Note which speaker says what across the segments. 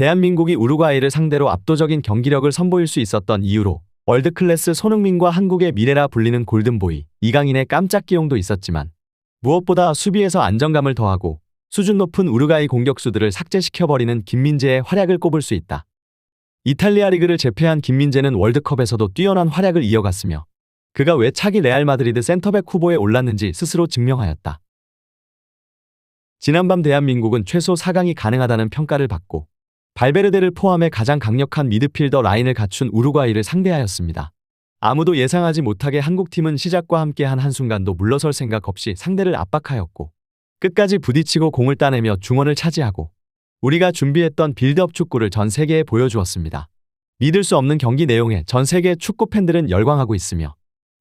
Speaker 1: 대한민국이 우루과이를 상대로 압도적인 경기력을 선보일 수 있었던 이유로 월드클래스 손흥민과 한국의 미래라 불리는 골든보이 이강인의 깜짝 기용도 있었지만 무엇보다 수비에서 안정감을 더하고 수준 높은 우루과이 공격수들을 삭제시켜버리는 김민재의 활약을 꼽을 수 있다. 이탈리아 리그를 제패한 김민재는 월드컵에서도 뛰어난 활약을 이어갔으며 그가 왜 차기 레알 마드리드 센터백 후보에 올랐는지 스스로 증명하였다. 지난밤 대한민국은 최소 4강이 가능하다는 평가를 받고 발베르데를 포함해 가장 강력한 미드필더 라인을 갖춘 우루과이를 상대하였습니다. 아무도 예상하지 못하게 한국팀은 시작과 함께 한 한순간도 물러설 생각 없이 상대를 압박하였고 끝까지 부딪히고 공을 따내며 중원을 차지하고 우리가 준비했던 빌드업 축구를 전 세계에 보여주었습니다. 믿을 수 없는 경기 내용에 전 세계 축구 팬들은 열광하고 있으며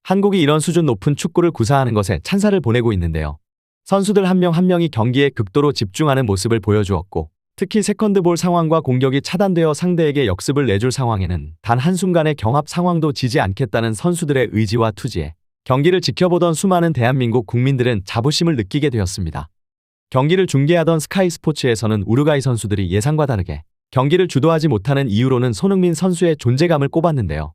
Speaker 1: 한국이 이런 수준 높은 축구를 구사하는 것에 찬사를 보내고 있는데요. 선수들 한 명한 명이 경기에 극도로 집중하는 모습을 보여주었고 특히 세컨드볼 상황과 공격이 차단되어 상대에게 역습을 내줄 상황에는 단 한순간의 경합 상황도 지지 않겠다는 선수들의 의지와 투지에 경기를 지켜보던 수많은 대한민국 국민들은 자부심을 느끼게 되었습니다. 경기를 중계하던 스카이 스포츠에서는 우루과이 선수들이 예상과 다르게 경기를 주도하지 못하는 이유로는 손흥민 선수의 존재감을 꼽았는데요.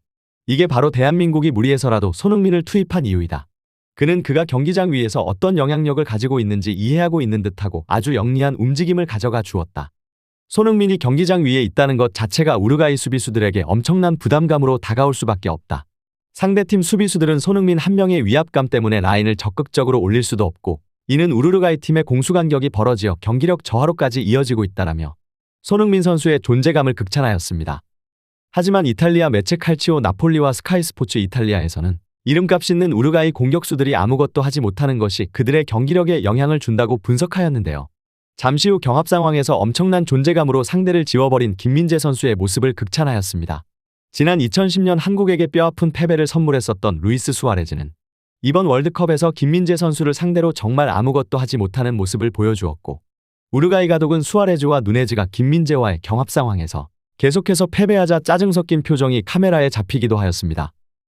Speaker 1: 이게 바로 대한민국이 무리해서라도 손흥민을 투입한 이유이다. 그는 그가 경기장 위에서 어떤 영향력을 가지고 있는지 이해하고 있는 듯하고 아주 영리한 움직임을 가져가 주었다. 손흥민이 경기장 위에 있다는 것 자체가 우루과이 수비수들에게 엄청난 부담감으로 다가올 수밖에 없다. 상대팀 수비수들은 손흥민 한 명의 위압감 때문에 라인을 적극적으로 올릴 수도 없고 이는 우루과이 팀의 공수간격이 벌어지어 경기력 저하로까지 이어지고 있다라며 손흥민 선수의 존재감을 극찬하였습니다. 하지만 이탈리아 매체 칼치오 나폴리와 스카이 스포츠 이탈리아에서는 이름값 있는 우루과이 공격수들이 아무것도 하지 못하는 것이 그들의 경기력에 영향을 준다고 분석하였는데요. 잠시 후 경합 상황에서 엄청난 존재감으로 상대를 지워버린 김민재 선수의 모습을 극찬하였습니다. 지난 2010년 한국에게 뼈아픈 패배를 선물했었던 루이스 수아레즈는 이번 월드컵에서 김민재 선수를 상대로 정말 아무것도 하지 못하는 모습을 보여주었고 우루과이 가독은 수아레즈와 누네즈가 김민재와의 경합 상황에서 계속해서 패배하자 짜증 섞인 표정이 카메라에 잡히기도 하였습니다.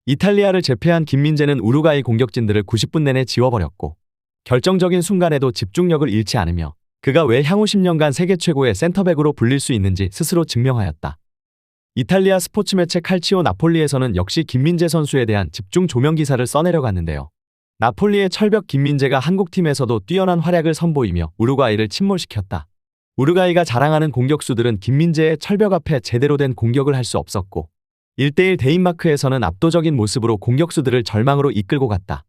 Speaker 1: 이탈리아를 제패한 김민재는 우루과이 공격진들을 90분 내내 지워버렸고 결정적인 순간에도 집중력을 잃지 않으며 그가 왜 향후 10년간 세계 최고의 센터백으로 불릴 수 있는지 스스로 증명하였다. 이탈리아 스포츠 매체 칼치오 나폴리에서는 역시 김민재 선수에 대한 집중 조명 기사를 써내려갔는데요. 나폴리의 철벽 김민재가 한국팀에서도 뛰어난 활약을 선보이며 우루과이를 침몰시켰다. 우루과이가 자랑하는 공격수들은 김민재의 철벽 앞에 제대로 된 공격을 할 수 없었고 1대1 데인마크에서는 압도적인 모습으로 공격수들을 절망으로 이끌고 갔다.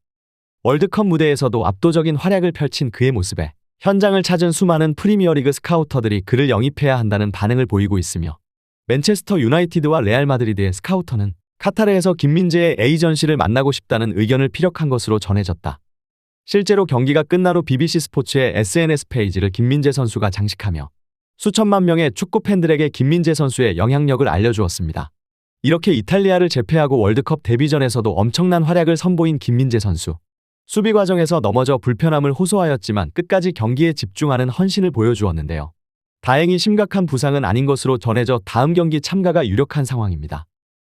Speaker 1: 월드컵 무대에서도 압도적인 활약을 펼친 그의 모습에 현장을 찾은 수많은 프리미어리그 스카우터들이 그를 영입해야 한다는 반응을 보이고 있으며 맨체스터 유나이티드와 레알 마드리드의 스카우터는 카타르에서 김민재의 에이전시를 만나고 싶다는 의견을 피력한 것으로 전해졌다. 실제로 경기가 끝난 후 BBC 스포츠의 SNS 페이지를 김민재 선수가 장식하며 수천만 명의 축구 팬들에게 김민재 선수의 영향력을 알려주었습니다. 이렇게 이탈리아를 제패하고 월드컵 데뷔전에서도 엄청난 활약을 선보인 김민재 선수. 수비 과정에서 넘어져 불편함을 호소하였지만 끝까지 경기에 집중하는 헌신을 보여주었는데요. 다행히 심각한 부상은 아닌 것으로 전해져 다음 경기 참가가 유력한 상황입니다.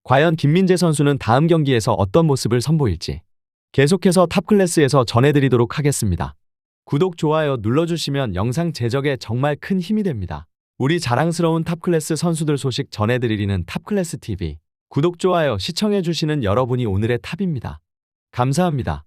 Speaker 1: 과연 김민재 선수는 다음 경기에서 어떤 모습을 선보일지 계속해서 탑클래스에서 전해드리도록 하겠습니다. 구독, 좋아요 눌러주시면 영상 제작에 정말 큰 힘이 됩니다. 우리 자랑스러운 탑클래스 선수들 소식 전해드리는 탑클래스 TV. 구독, 좋아요 시청해주시는 여러분이 오늘의 탑입니다. 감사합니다.